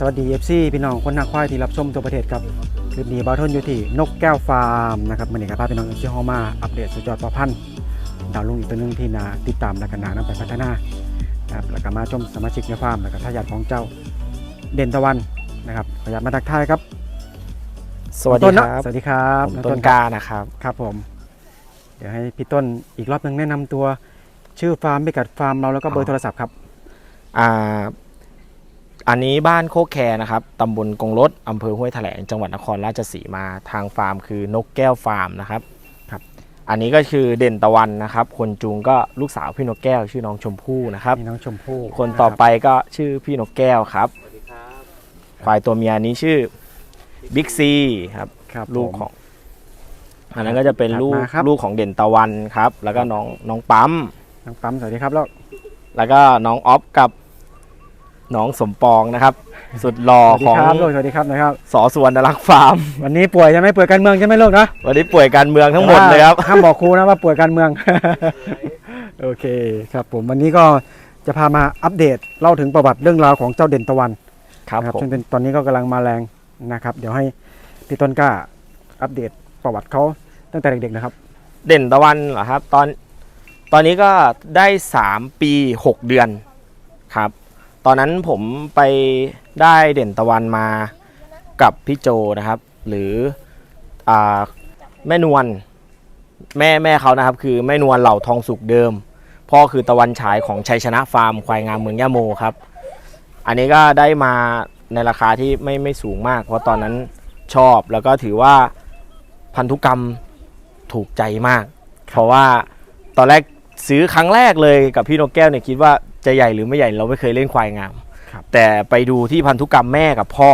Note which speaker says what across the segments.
Speaker 1: ครับสวัสดี FC พี่น้องคนนักควายที่รับชมตัวประเทศครับคลิปนี้บาทนอยู่ที่นกแก้วฟาร์มนะครับมันเอกภาพพี่น้องเอฟซีฮอมาอัปเดตสุดยอดประพันธ์ดาวลุงอีกตัวหนึงที่นาติดตามและกันนานำไปพัฒนานะครับแล้วก็มาชมสมาชิกในฟาร์มแล้วก็ทายาทของเจ้าเด่นตะวันนะครับขออนุญาตมาทักทายครับ
Speaker 2: สวัสดี
Speaker 1: ต้น
Speaker 2: ค
Speaker 1: เนอะ
Speaker 2: รับ
Speaker 1: สวัสดีครับ
Speaker 2: ผม
Speaker 1: อง
Speaker 2: ต้นกานะครับ
Speaker 1: ครับผม เดี๋ยวให้พี่ต้นอีกรอบหนึงแนะนำตัวชื่อฟาร์มพิกัดฟาร์มเราแล้วก็เบอร์โทรศัพท์ครับ
Speaker 2: อ่า อันนี้บ้านโคกแคนะครับตำบลกงรถอำเภอห้วยแถลง จังหวัดนครราชสีมาทางฟาร์มคือนกแก้วฟาร์มนะครับ
Speaker 1: ครับ
Speaker 2: อันนี้ก็คือเด่นตะวันนะครับ คนจูงก็ลูกสาวพี่นกแก้ว ชื่อน้องชมพู่นะครับ
Speaker 1: นี่น้องชมพู่
Speaker 2: คนต่อไปก็ชื่อพี่นกแก้วครับฝ่ายตัวเมียนี้ชื่อบิ๊กซีครับ
Speaker 1: ครับ
Speaker 2: ลูก
Speaker 1: ผม
Speaker 2: ของอันนั้นก็จะเป็นลูก
Speaker 1: ถัดมาครับ
Speaker 2: ลูกของเด่นตะวันครับ แล้วก็น้องน้องปั๊ม
Speaker 1: น้องปั๊มสวัสดีครับแล้ว
Speaker 2: แล้วก็น้องออฟกับ น้องสมปองนะครับ สุดหล่อ
Speaker 1: สวัสดี
Speaker 2: ของ
Speaker 1: ครับลูกสวัสดีครับนะครับ
Speaker 2: สอสวนรักษ์ฟาร์ม
Speaker 1: วันนี้ป่วยใช่ไหมป่วยการเมืองใช่ไหมลูกนะ
Speaker 2: วันนี้ป่วยการเมืองทั้งหมดเลยครับ
Speaker 1: ห้ามบอกครูนะว่าป่วยการเมือง โอเคครับผมวันนี้ก็จะพามาอัปเดตเล่าถึงประวัติเรื่องราวของเจ้าเด่นตะวัน
Speaker 2: ครับ
Speaker 1: นะ
Speaker 2: ผม
Speaker 1: ซึ่งเป็นตอนนี้ก็กำลังมาแรงนะครับ เดี๋ยวให้พี่ต้นกล้าอัปเดตประวัติเขาตั้งแต่เด็กๆนะครับ
Speaker 2: เด่นตะวันเหรอครับ ตอนตอนนี้ก็ได้ 3 ปี 6 เดือนครับ ตอนนั้นผมไปได้เด่นตะวันมากับพี่โจนะครับ หรืออแม่นวลแม่แม่เขานะครับ คือแม่นวลเหล่าทองสุกเดิม พ่อคือตะวันฉายของชัยชนะฟาร์มควายงามเมืองย่าโมครับ อันนี้ก็ได้มาในราคาที่ไม่ไม่สูงมาก เพราะตอนนั้นชอบแล้วก็ถือว่าพันธุกรรมถูกใจมาก เพราะว่าตอนแรกซื้อครั้งแรกเลยกับพี่นกแก้วเนี่ยคิดว่า จะใหญ่หรือไม่ใหญ่เราไม่เคยเล่นควายงาม
Speaker 1: ครับ
Speaker 2: แต่ไปดูที่พันธุกรรมแม่กับพ่อ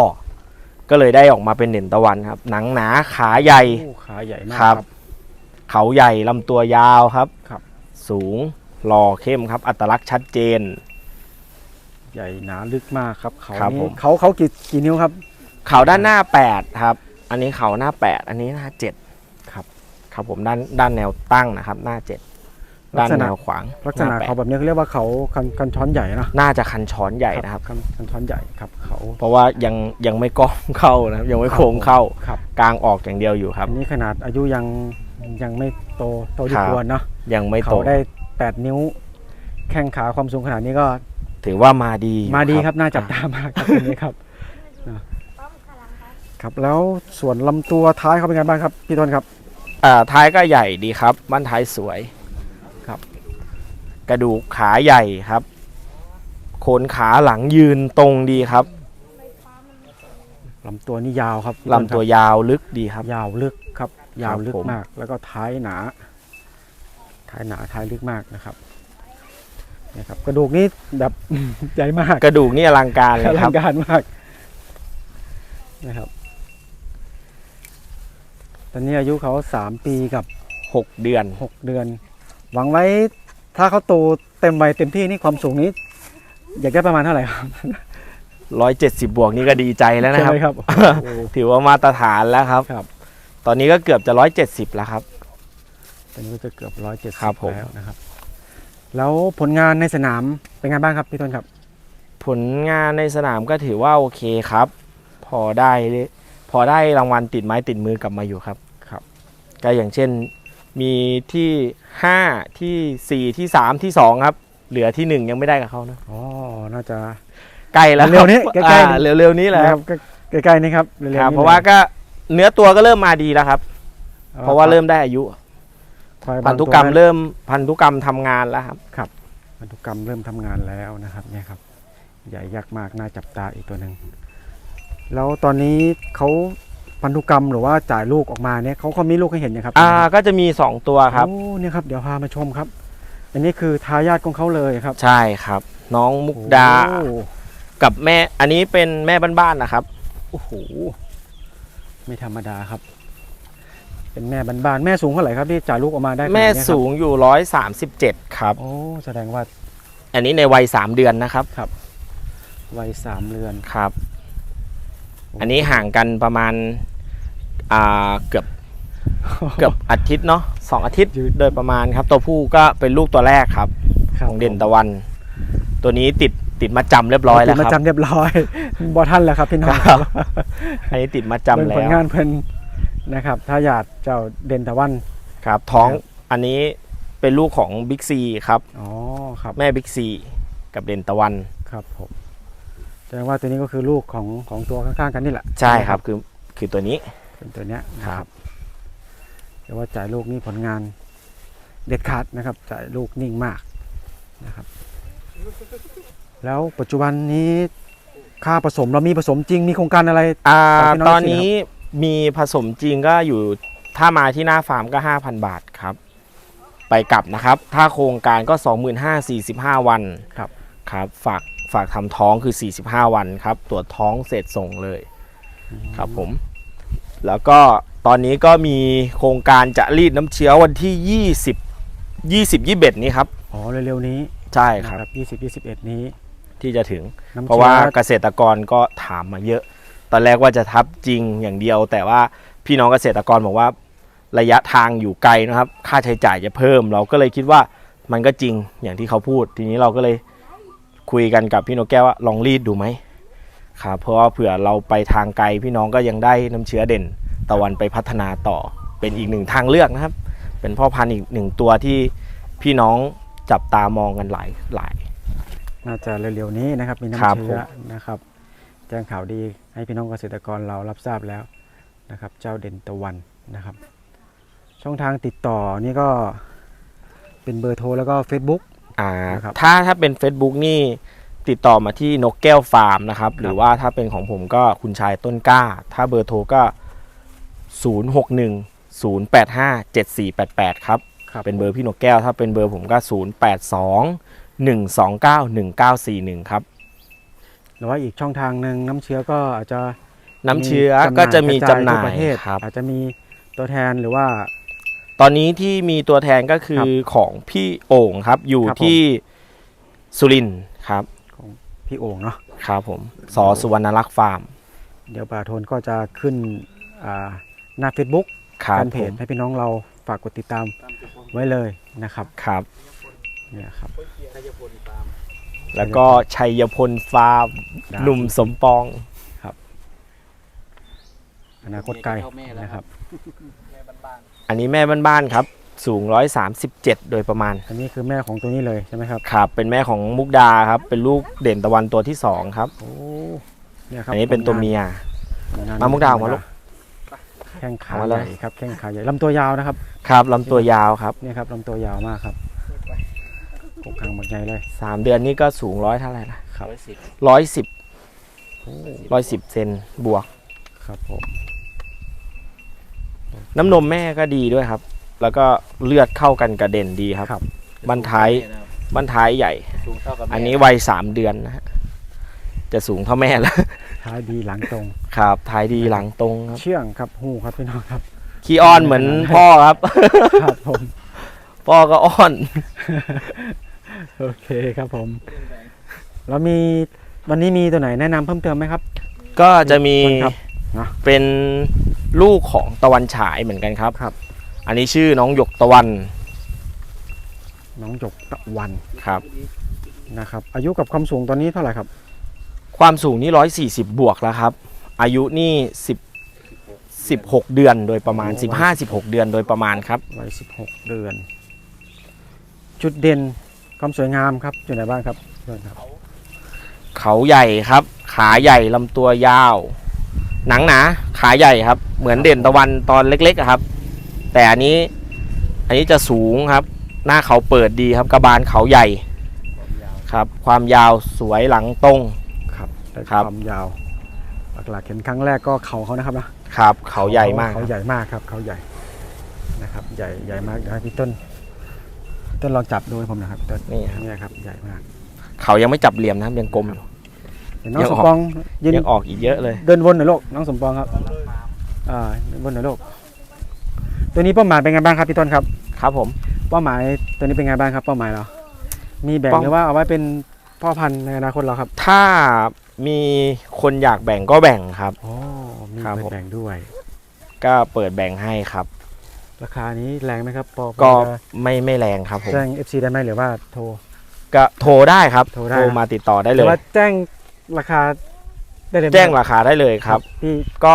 Speaker 2: ก็เลยได้ออกมาเป็นเด่นตะวันครับ หนังหนาขาใหญ่
Speaker 1: โอ้ขาใหญ่มาก
Speaker 2: ครับเขาใหญ่ลำตัวยาวครับ
Speaker 1: ครับ
Speaker 2: สูงหล่อเข้มครับ อัตลักษณ์ชัดเจน
Speaker 1: ใหญ่หนาลึกมากครับเขา
Speaker 2: ครับ
Speaker 1: นี้
Speaker 2: ผม
Speaker 1: เขาเขากี่กี่นิ้วครับ
Speaker 2: เขาด้านหน้า 8 ครับ อันนี้เขาหน้า 8 อันนี้หน้า7
Speaker 1: ครับ
Speaker 2: ครับผมด้านด้านแนวตั้งนะครับ หน้า 7
Speaker 1: ลั
Speaker 2: ด้ากน
Speaker 1: ษณะ
Speaker 2: แนวขวาง
Speaker 1: ลักษณะ
Speaker 2: หน้าแปด
Speaker 1: เขาแบบนี้เขาเรียกว่าเขาคันคันช้อนใหญ่นะ
Speaker 2: น่าจะคันช้อนใหญ่นะครับ
Speaker 1: คันคันช้อนใหญ่ครับเขา
Speaker 2: เพราะว่ายังยังไม่ก้องเข้านะครับยังไม่โค้งเข้า
Speaker 1: ครับ
Speaker 2: กลางออกอย่างเดียวอยู่ครับ
Speaker 1: อันนี้ขนาดอายุยังยังไม่โตโตดี
Speaker 2: ครับ
Speaker 1: ควรเนาะ
Speaker 2: ยังไม่โต
Speaker 1: เขาได้ 8 นิ้ว แข้งขาความสูงขนาดนี้ก็
Speaker 2: ถือว่ามาดีอยู่
Speaker 1: มาดีครับน่าจับตามากครับตรงนี้ครับครับแล้วส่วนลำตัวท้ายเขาเป็นไงบ้างครับพี่ต้นครับ
Speaker 2: อ่าท้ายก็ใหญ่ดีครับบ้านท้ายสวย
Speaker 1: ครับ
Speaker 2: กระดูกขาใหญ่ครับโคนขาหลังยืนตรงดีครับ
Speaker 1: ลำตัวนี่ยาวครับ
Speaker 2: ลำตัวยาวลึกดีครับ
Speaker 1: ยาวลึกครับ ยาวลึก
Speaker 2: ผม
Speaker 1: มาก แล้วก็ท้ายหนา ท้ายหนาท้ายลึกมากนะครับเนี่ยครับกระดูกนี่แบบใหญ่มาก
Speaker 2: กระดูกนี่อลังการเล
Speaker 1: อย
Speaker 2: ค
Speaker 1: ลั
Speaker 2: รับ
Speaker 1: งการมากนะครับ ตอนนี้อายุเขาสามปีกับ
Speaker 2: หกเดือน
Speaker 1: หกเดือน หวังไว้ ถ้าเขาโตเต็มวัยเต็มที่นี่ความสูงนี้ อยากได้ประมาณเท่าไหร่ครับ
Speaker 2: 170บวกนี่ก็ดีใจแล้วนะ
Speaker 1: ใช่
Speaker 2: ครับ
Speaker 1: ไหมครับโอ้โห
Speaker 2: ถือว่ามาตรฐานแล้วครับ
Speaker 1: ครับ
Speaker 2: ตอนนี้ก็เกือบจะ170แล้วครับ
Speaker 1: ตอนนี้ก็จะเกือบร้อยเจ็ดสิ
Speaker 2: ครับผม
Speaker 1: แล้วนะครับ แล้วผลงานในสนามเป็นไงบ้างครับพี่ต้นครับ
Speaker 2: ผลงานในสนามก็ถือว่าโอเคครับ พอได้ พอได้รางวัลติดไม้ติดมือกลับมาอยู่ครับ
Speaker 1: ครับ
Speaker 2: ก็อย่างเช่น มีที่ 5 ที่ 4 ที่ 3 ที่ 2 ครับ เหลือที่ 1 ยังไม่ได้กับเขานะ
Speaker 1: อ๋อน่าจะ
Speaker 2: ใกล้แล้ว
Speaker 1: เร็วๆนี้
Speaker 2: คบ
Speaker 1: ใกล้ๆ
Speaker 2: อ่าเร็วๆนี้แหละ
Speaker 1: นะ
Speaker 2: ค
Speaker 1: ค
Speaker 2: รั
Speaker 1: รับบใกล้ๆนี่ครับเร็วๆ
Speaker 2: ครับ
Speaker 1: นี้
Speaker 2: เพราะว่าก็เนื้อตัวก็เริ่มมาดีแล้วครับ เพราะว่าเริ่มได้อายุ
Speaker 1: ควายบาง
Speaker 2: พันธุกรรม
Speaker 1: ตัว
Speaker 2: เริ่มพันธุกรรมทำงานแล้วครับ
Speaker 1: พันธุกรรมเริ่มทำงานแล้วนะครับ เนี่ยครับ ใหญ่ยักษ์มากน่าจับตาอีกตัวหนึ่งแล้วตอนนี้เขา พันธุกรรมหรือว่าจ่ายลูกออกมาเนี่ยเขาเขามีลูกให้เห็นยังครับ
Speaker 2: อ่าก็จะมี 2 ตัวครับ
Speaker 1: โอ้เนี่ยครับเดี๋ยวพามาชมครับ อันนี้คือทายาทของเขาเลยครับ
Speaker 2: ใช่ครับ น้องมุกดา
Speaker 1: โอ้
Speaker 2: กับแม่อันนี้เป็นแม่บ้านๆนะครับ
Speaker 1: โอ้โหไม่ธรรมดาครับ เป็นแม่บ้านๆแม่สูงเท่าไหร่ครับที่จ่ายลูกออกมาได้ขนาด
Speaker 2: แม่
Speaker 1: เนี้ยครับ
Speaker 2: สูงอยู่ 137 ครับ
Speaker 1: โอ้แสดงว่า
Speaker 2: อันนี้ในวัย 3 เดือนนะครับ
Speaker 1: วัยสามเรือน
Speaker 2: ครับ อันนี้ห่างกันประมาณอ่าเกือบเกือบอาทิตย์เนาะสองอาทิตย์
Speaker 1: ยืด
Speaker 2: โดยประมาณครับ ตัวผู้ก็เป็นลูกตัวแรกครับ
Speaker 1: ครับ
Speaker 2: ของเด่นตะวัน ตัวนี้ติดติดมาจำเรียบร้อยแล้ว
Speaker 1: ติดมา
Speaker 2: ครับ
Speaker 1: จำเรียบร้อยบอท่านแล้วครับพี่น้อง
Speaker 2: ครับอันนี้ติดมาจำ
Speaker 1: เป็น
Speaker 2: แล้
Speaker 1: ผล
Speaker 2: ว
Speaker 1: งานเพิ่นนะครับถ้าอยากเจ้าเด่นตะวัน
Speaker 2: ครับ ท้อง
Speaker 1: ครับ
Speaker 2: อันนี้เป็นลูกของบิ๊กซีครับ
Speaker 1: อ๋อครับ
Speaker 2: แม่บิ๊กซีกับเด่นตะวัน
Speaker 1: ครับผม แสดงว่าตัวนี้ก็คือลูกของของตัวข้างๆกันนี่แหละ
Speaker 2: ใช่ครับคือคือตัวนี้
Speaker 1: เป็นตัวเนี้ยนะค
Speaker 2: ครั
Speaker 1: รับบแต่ว่าจ่ายลูกนี่ผลงานเด็ดขาดนะครับ จ่ายลูกนิ่งมากนะครับ แล้วปัจจุบันนี้ค่าผสมเรามีผสมจริงมีโครงการอะไร
Speaker 2: อ่า
Speaker 1: ฝากพี่น้อง
Speaker 2: ตอน
Speaker 1: เอฟซี
Speaker 2: นี้มีผสมจริงก็อยู่ถ้ามาที่หน้าฟาร์มก็ 5,000 บาทครับ ไปกลับนะครับ ถ้าโครงการก็ 25,000 45 วัน
Speaker 1: ครับ
Speaker 2: ครับฝาก ฝากทำท้องคือ 45 วันครับ ตรวจท้องเสร็จส่งเลยครับผม แล้วก็ตอนนี้ก็มีโครงการจะรีดน้ำเชื้อวันที่ 20 20 21 นี้ครับ
Speaker 1: อ๋อเร็วๆนี้
Speaker 2: ใช่ค
Speaker 1: นะ
Speaker 2: รับ
Speaker 1: ครับ 20 21 นี้
Speaker 2: ที่จะถึง
Speaker 1: น้ำ
Speaker 2: เพราะว่า
Speaker 1: ชื้อ
Speaker 2: เกษตรกรก็ถามมาเยอะ ตอนแรกว่าจะทับจริงอย่างเดียว แต่ว่าพี่น้องเกษตรกรบอกว่าระยะทางอยู่ไกลนะครับ ค่าใช้จ่ายจะเพิ่ม เราก็เลยคิดว่ามันก็จริงอย่างที่เขาพูด ทีนี้เราก็เลย คุยกันกับพี่นกแก้วว่าลองรีดดูไหมครับเพราะว่าเผื่อเราไปทางไกลพี่น้องก็ยังได้น้ำเชื้อเด่นตะวันไปพัฒนาต่อเป็นอีกหนึ่งทางเลือกนะครับ เป็นพ่อพันธุ์อีกหนึ่งตัวที่พี่น้องจับตามองกันหลายหลาย
Speaker 1: น่าจะเร็วๆนี้นะครับมีน้ำเชื้อนะครับแจ้งข่าวดีให้พี่น้องเกษตรกรเรารับทราบแล้วนะครับ เจ้าเด่นตะวันนะครับ ช่องทางติดต่อนี่ก็เป็นเบอร์โทรแล้วก็ Facebook
Speaker 2: อ่า
Speaker 1: นะครับ
Speaker 2: ถ้าถ้าเป็น Facebook นี่ติดต่อมาที่นกแก้วฟาร์มนะครับ หรือว่าถ้าเป็นของผมก็คุณชายต้นกล้า ถ้าเบอร์โทรก็ 061 085 7488 ครับ
Speaker 1: ครับ
Speaker 2: เป็นเบอร์พี่นกแก้ว ถ้าเป็นเบอร์ผมก็ 082 129 1941 ครับ
Speaker 1: หรือว่าอีกช่องทางหนึ่งน้ำเชื้อก็อาจจะ
Speaker 2: น้ำเชื้อ
Speaker 1: จำหน่าย
Speaker 2: ก็จะมีจำห
Speaker 1: กระจายทั่
Speaker 2: น่าว
Speaker 1: ประเท
Speaker 2: ย
Speaker 1: ศ
Speaker 2: ครับ
Speaker 1: อาจจะมีตัวแทนหรือว่า
Speaker 2: ตอนนี้ที่มีตัวแทนก็คื
Speaker 1: ครั
Speaker 2: อบของพี่โอ่งครับ อยู่
Speaker 1: ครับผม
Speaker 2: ที่สุรินทร์ครับ
Speaker 1: พี่โอ่งเนาะ
Speaker 2: ครับผมสอสุวรรณรักษ์ฟาร์ม
Speaker 1: เดี๋ยวป่าโทนก็จะขึ้นอ่าหน้า Facebook
Speaker 2: ครับ
Speaker 1: แฟนเพจ
Speaker 2: ผม
Speaker 1: ให้พี่น้องเราฝากกดติดตามไว้เลยนะครับ
Speaker 2: ครับ
Speaker 1: เนี่ยครับ
Speaker 2: แล้วก็ชัยพลฟาร์ม
Speaker 1: ได้
Speaker 2: หนุ่มสมปอง
Speaker 1: อนาคตไกลนะครับ
Speaker 2: อันนี้แม่บ้านๆครับ สูง 137 โดยประมาณ
Speaker 1: อันนี้คือแม่ของตัวนี้เลยใช่ไหมครับ
Speaker 2: ครับ เป็นแม่ของมุกดาครับ เป็นลูกเด่นตะวันตัวที่2ครับ
Speaker 1: โอ้เนี่ยครับ
Speaker 2: อันนี้เป็นตัวเมีย
Speaker 1: ผลงน
Speaker 2: มามุกดาออกมาลูก
Speaker 1: แข้งขา
Speaker 2: เอามา
Speaker 1: ให
Speaker 2: เลย
Speaker 1: ญ่ครับ แข้งขาใหญ่ลำตัวยาวนะครับ
Speaker 2: ครับลำตัวยาวครับ
Speaker 1: เนี่ยครับลำตัวยาวมากครับกบกลางบักใหญ่เลย
Speaker 2: 3เดือนนี่ก็สูงร้อยเท่าไหร่นะครับร้อยสิบร้อยสิบเซนบวก
Speaker 1: ครับผม
Speaker 2: น้ำนมแม่ก็ดีด้วยครับ แล้วก็เลือดเข้ากันกระเด็นดีครับ
Speaker 1: ครับ
Speaker 2: บันท้ายบันท้ายใหญ่
Speaker 3: สูงเท่ากับแม่
Speaker 2: อันนี้วัยสามเดือนนะฮะจะสูงเท่าแม่แล้ว
Speaker 1: ท้ายดีหลังตรง
Speaker 2: ครับท้ายดีหลังตรงครับ
Speaker 1: เชื่องครับหูครับพี่น้องครับ
Speaker 2: ขี้อ้อนเหมือนพ่อครับ
Speaker 1: ครับผม
Speaker 2: พ่อก็อ้อน
Speaker 1: โอเคครับผม แล้วมีวันนี้มีตัวไหนแนะนำเพิ่มเติมไหมครับ
Speaker 2: ก็จะมี
Speaker 1: ครับนะ
Speaker 2: เป็น ลูกของตะวันฉายเหมือนกันครับ
Speaker 1: ครับ
Speaker 2: อันนี้ชื่อน้องหยกตะวัน
Speaker 1: น้องหยกตะวัน
Speaker 2: ครับ
Speaker 1: นะครับ อายุกับความสูงตอนนี้เท่าไหร่ครับ
Speaker 2: ความสูงนี่ร้อยสี่สิบบวกแล้วครับ อายุนี่สิบสิบหกเดือนโดยประมาณสิบห้าสิบหกเดือนโดยประมาณครับ
Speaker 1: วัย16เดือน จุดเด่นความสวยงามครับอยู่ไหนบ้างครับเพื่อนครับ
Speaker 2: เขาใหญ่ครับ ขาใหญ่ลำตัวยาว หนังหนาขาใหญ่ครับ เหมือนเด่นตะวันตอนเล็กๆอะครับ แต่อันนี้อันนี้จะสูงครับ หน้าเขาเปิดดีครับกระบาลเขาใหญ่ครับ ความยาวสวยหลังตรง
Speaker 1: ครับได้
Speaker 2: ครับ
Speaker 1: ความยาวหลักๆเห็นครั้งแรกก็เขาเขานะครับนะครับ
Speaker 2: เขาใหญ่มาก
Speaker 1: เขาใหญ่มากครับ เขาใหญ่นะครับ ใหญ่ใหญ่มากเดี๋ยวให้พี่ต้นพี่ต้นลองจับดูให้ผมหนะครับพี่ต้น
Speaker 2: นี่ครับ
Speaker 1: เนี่ยครับใหญ่มาก
Speaker 2: เขายังไม่จับเหลี่ยมนะครับยังกลมอยู่
Speaker 1: เห็ นน้อง
Speaker 2: ยัง
Speaker 1: ส
Speaker 2: อ
Speaker 1: ม
Speaker 2: อก
Speaker 1: ปองยืน
Speaker 2: ยังออกอีกเยอะเลย
Speaker 1: เดินวนหน่อยลูกน้องสมปองครับอ่าเดินวนหน่อยลูกตัวนี้เป้าหมายเป็นไงบ้างครับพี่ต้นครับ
Speaker 2: ครับผม
Speaker 1: เป้าหมายตัวนี้เป็นไงบ้างครับ เป้าหมายเรา มีแบ่ง
Speaker 2: เป้า
Speaker 1: หรือว่าเอาไว้เป็นพ่อพันธุ์ในอนาคตเราครับ
Speaker 2: ถ้ามีคนอยากแบ่งก็แบ่งครับ
Speaker 1: โอ้มี
Speaker 2: ครับ
Speaker 1: เปิด
Speaker 2: ผม
Speaker 1: แบ่งด้วย
Speaker 2: ก็เปิดแบ่งให้ครับ
Speaker 1: ราคานี้แรงไหมครับพอ
Speaker 2: ก็
Speaker 1: พอจะ
Speaker 2: ไม่ไม่แรงครับผม
Speaker 1: แจ้ง FC ได้ไหมหรือว่าโทร
Speaker 2: ก็โทรได้ครับ
Speaker 1: โทรได้
Speaker 2: มาติดต่อได้
Speaker 1: ห
Speaker 2: เล
Speaker 1: รื
Speaker 2: ย
Speaker 1: อว่าแจ้ง ราคาได้เลยไหม
Speaker 2: แจ้งราคาได้เลยครับ
Speaker 1: ที่
Speaker 2: ก็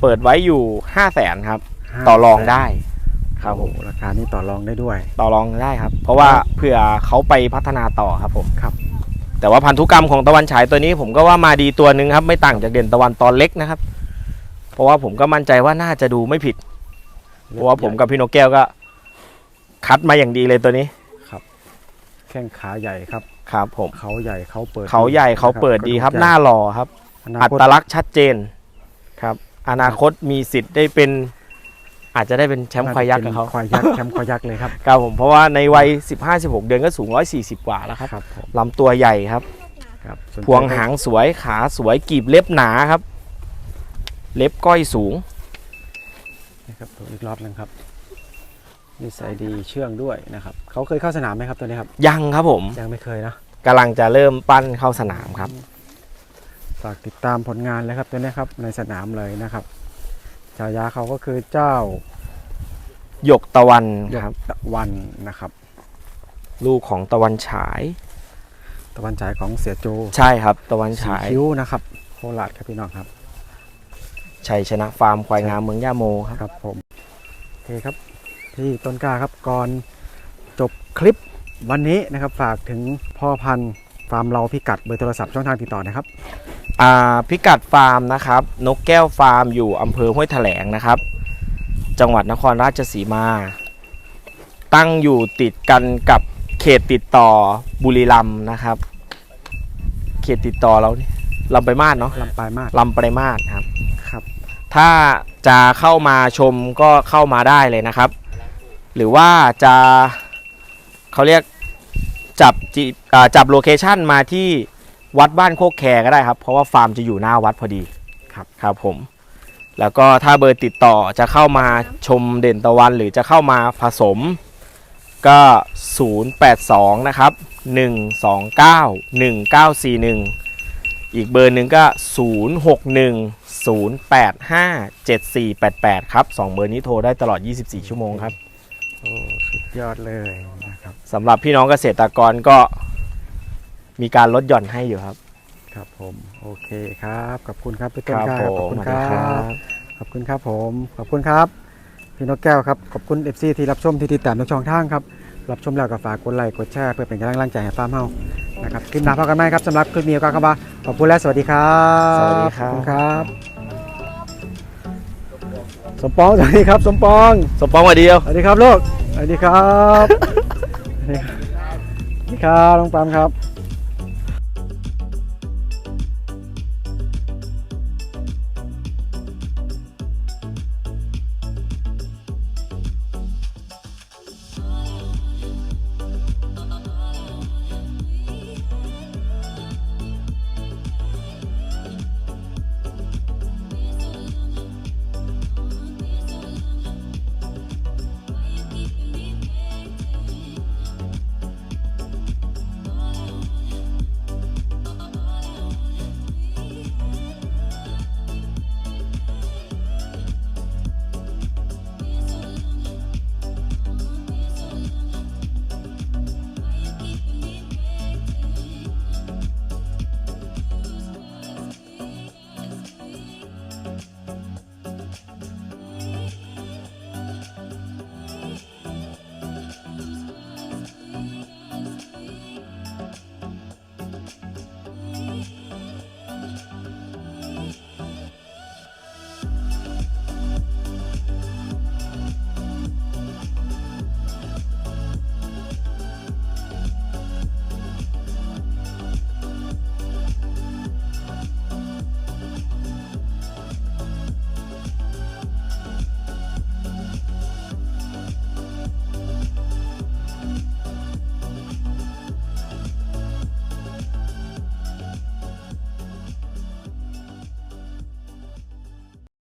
Speaker 2: เปิดไว้อยู่5 0 0แสนครับ
Speaker 1: ห้า
Speaker 2: ต่อรองได้ครับผม
Speaker 1: โอ้ราคานี้ต่อรองได้ด้วย
Speaker 2: ต่อรองได้ครับ เพราะว่าเผื่อเขาไปพัฒนาต่อครับผม
Speaker 1: ครับ
Speaker 2: แต่ว่าพันธุกรรมของตะวันฉายตัวนี้ผมก็ว่ามาดีตัวหนึ่งครับ ไม่ต่างจากเด่นตะวันตอนเล็กนะครับ เพราะว่าผมก็มั่นใจว่าน่าจะดูไม่ผิด เพราะว่าผมกับพี่นกแก้วก็ คัดมาอย่างดีเลยตัวนี้
Speaker 1: แข้งขาใหญ่ครับ
Speaker 2: ครับผม
Speaker 1: เขาใหญ่เขาเปิด
Speaker 2: เขาใหญ่เขาเปิดดีครับ
Speaker 1: กะ
Speaker 2: ห
Speaker 1: ใญ่
Speaker 2: น้าหล่อครับ
Speaker 1: อนา
Speaker 2: อั
Speaker 1: คต
Speaker 2: ตลักษณ์ชัดเจนครับ อนาคตมีสิทธิ์ได้เป็น อาจจะได้เป็นแชมป์ควายยักษ์กับเขา
Speaker 1: ควายยักษ์แชมป์ควายยักษ์เลยครับ
Speaker 2: ครับผมเพราะว่าในวัย 15-16 เดือนก็สูง 140 กว่าแล้วครับ
Speaker 1: ครับผม
Speaker 2: ลำตัวใหญ่ครับ
Speaker 1: ครับสนใจ
Speaker 2: พวงหางสวยขาสวยกีบเล็บหนาครับ เล็บก้อยสูง
Speaker 1: นะครับตัวอีกรอบหนึงครับ นิสัยดีเชื่องด้วยนะครับเขาเคยเข้าสนามไหมครับตัวนี้ครับ
Speaker 2: ยังครับผม
Speaker 1: ยังไม่เคยนะ
Speaker 2: กำลังจะเริ่มปั้นเข้าสนามครับ
Speaker 1: ฝากติดตามผลงานเลยครับตัวนี้ครับในสนามเลยนะครับฉายาเขาก็คือเจ้า
Speaker 2: หยกตะวัน
Speaker 1: หย
Speaker 2: ครับ
Speaker 1: กตะวันนะครับ
Speaker 2: ลูกของตะวันฉาย
Speaker 1: ตะวันฉายของเสียโจ
Speaker 2: ใช่ครับ ตะวัน
Speaker 1: สี
Speaker 2: ฉาย
Speaker 1: คิ้วนะครับโคราชครับพี่น้องครับ
Speaker 2: ชัยชนะฟาร์มควายงามเมืองย่าโมครับ
Speaker 1: ครับผมโอเคครับ พี่ต้นกล้าครับก่อนจบคลิปวันนี้นะครับฝากถึงพ่อพันธุ์ฟาร์มเราพิกัดเบอร์โทรศัพท์ช่องทางติดต่อนะครับ
Speaker 2: อ่าพิกัดฟาร์มนะครับ นกแก้วฟาร์มอยู่อำเภอห้วยแถลงนะครับ จังหวัดนครราชสีมา ตั้งอยู่ติดกันกับเขตติดต่อบุรีรัมย์นะครับ เขตติดต่อเรานี่ลำไปลายมาศเนาะ
Speaker 1: ลำปลายมาศ
Speaker 2: ลำไปลายมาศครับ
Speaker 1: ครับ
Speaker 2: ถ้าจะเข้ามาชมก็เข้ามาได้เลยนะครับ หรือว่าจะเขาเรียกจับจิจับโลเคชันมาที่วัดบ้านโคกแคก็ได้ครับ เพราะว่าฟาร์มจะอยู่หน้าวัดพอดี
Speaker 1: ครับ
Speaker 2: ครับผม แล้วก็ถ้าเบอร์ติดต่อจะเข้ามาชมเด่นตะวัน หรือจะเข้ามาผสมก็ 082 นะครับ 129 1941 อีกเบอร์หนึ่งก็ 061 085 7488 ครับ 2 เบอร์นี้โทรได้ตลอด 24 ชั่วโมงครับ
Speaker 1: โอ้สุดยอดเลยนะครับ
Speaker 2: สำหรับพี่น้องเกษตรกรก็มีการลดหย่อนให้อยู่ครับ
Speaker 1: ครับผมโอเคครับขอบคุณครับพี่ต้นกล้า
Speaker 2: ผ
Speaker 1: ขอบ
Speaker 2: ม
Speaker 1: คุณ
Speaker 2: สวัส
Speaker 1: ค
Speaker 2: ดี
Speaker 1: รับขอบคุณครับผมขอบคุณครับพี่นกแก้วครับขอบคุณเอฟซีที่รับชมที่ติดตามทุกช่องทางครับรับชมแล้วก็ฝากกดไลค์กดแชร์เพื่อเป็นกำลังใจให้ฟาร์มเฮานะครับคลิปหน้าพบกันไหมครับสำหรับคลิปนี้ก็ครับว่าขอบคุณและสวัสดีครับ
Speaker 2: สวัสดีครับ
Speaker 1: ขอบคุณครับ สมปองสวัสดีครับ สมปอง
Speaker 2: สมปองมาเดียว
Speaker 1: สวัสดีครับลูกสวัสดีครับสวัสดีครับสวัสดีครับน้องปามครับ